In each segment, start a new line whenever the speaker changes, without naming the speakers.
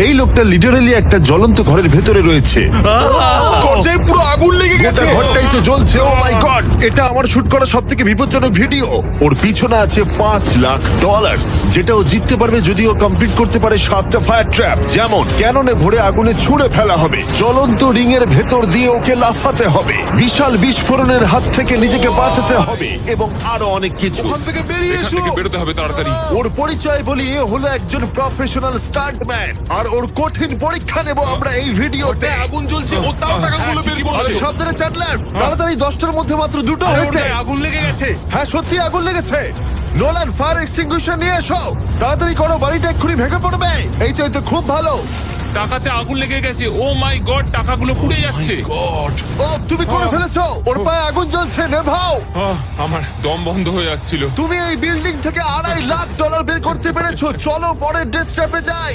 এই লোকটা লিটারালি একটা জ্বলন্ত ঘরের ভেতরে রয়েছে।
দরজায় পুরো আগুন লেগে
গোটা
গেছে।
ঘরটাই তো জ্বলছে ও মাই গড এটা আমার শুট করা সব থেকে বিপজ্জনক ভিডিও ওর পিছনে আছে পাঁচ লাখ ডলার যেটা ও জিততে পারবে যদি ও কমপ্লিট করতে পারে সাতটা ফায়ার ট্র্যাপ যেমন ক্যাননে ভরে আগুনে ছুঁড়ে ফেলা হবে। জ্বলন্ত রিং এর ভেতর দিয়ে ওকে লাফাতে হবে। বিশাল বিস্ফোরণের হাত থেকে নিজেকে বাঁচাতে হবে এবং আরও অনেক কিছু।
ওখান থেকে বেরিয়ে
এখান
এসো।
থেকে বেরোতে হবে তাড়াতাড়ি।
ওর পরিচয় বলি এ হলো একজন প্রফেশনাল স্টান্টম্যান আর ওর কঠিন পরীক্ষা নেব আমরা এই ভিডিওতে।
আগুন জ্বলছে। ও তাও টাকাগুলো
আরে সাবধানে চ্যাটলার তাড়াতাড়ি দশটার মধ্যে মাত্র দুটো হয়েছে।
আগুন লেগে গেছে।
হ্যাঁ সত্যি আগুন লেগেছে। নোলান ফায়ার এক্সটিংগুইশার নিয়ে এসো। তাড়াতাড়ি করো বাড়িটা এক্ষুনি ভেঙে পড়বে। এই তো এই তো খুব ভালো।
টাকাতে আগুন লেগে গেছে। ও মাই গড টাকাগুলো পুড়ে যাচ্ছে।
ও তুমি করে ফেলেছো। ওর পায়ে আগুন জ্বলছে নেভাও।
আমার দম বন্ধ হয়ে আসছিল।
তুমি এই বিল্ডিং থেকে আড়াই লাখ ডলার বের করতে পেরেছ। চলো পরের ডেথ ট্র্যাপে যাই।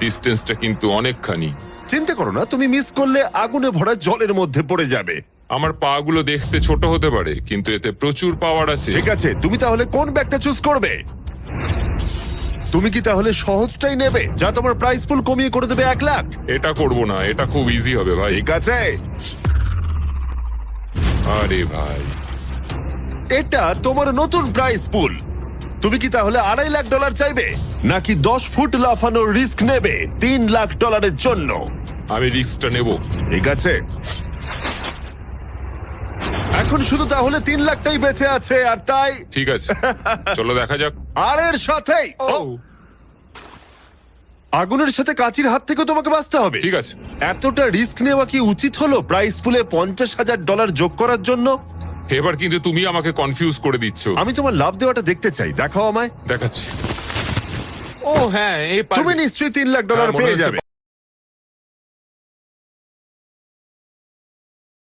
ডিস্টেন্সটা কিন্তু অনেকখানি।
চিন্তা করো না তুমি মিস করলে আগুনে ভরা জলের মধ্যে পড়ে যাবে।
আমার পা গুলো দেখতে ছোট হতে পারে কিন্তু এতে প্রচুর পাওয়ার আছে।
ঠিক আছে তুমি তাহলে কোন ব্যাগটা চুজ করবে? তুমি কি তাহলে সহজটাই নেবে যা তোমার প্রাইস পুল কমিয়ে করে দেবে এক লাখ?
এটা করব না এটা খুব ইজি হবে ভাই।
ঠিক আছে।
আরে ভাই।
এটা তোমার নতুন প্রাইস পুল তুমি কি তাহলে আড়াই লাখ ডলার চাইবে? নাকি দশ ফুট লাফানোর রিস্ক নেবে তিন লাখ ডলারের জন্য?
আমি রিস্কটা নেব।
ঠিক আছে। এখন শুধু তাহলে তিন লাখটাই বেঁচে আছে আর তাই
ঠিক আছে। চলো দেখা যাক।
আর এর সাথেই ও, আগুনের সাথে কাচির হাত থেকে তোমাকে বাঁচতে হবে।
ঠিক আছে।
এতটা রিস্ক নেওয়া কি উচিত হলো প্রাইস পুলে পঞ্চাশ হাজার ডলার যোগ করার জন্য?
এবার কিন্তু তুমি আমাকে কনফিউজ করে দিচ্ছ।
আমি তোমার লাভ দেওয়াটা দেখতে চাই। দেখাও আমায়।
দেখাচ্ছি। ও হ্যাঁ এই
তুমি নিশ্চয়ই তিন লাখ ডলার
হ্যাঁ,
পেয়ে যাবে।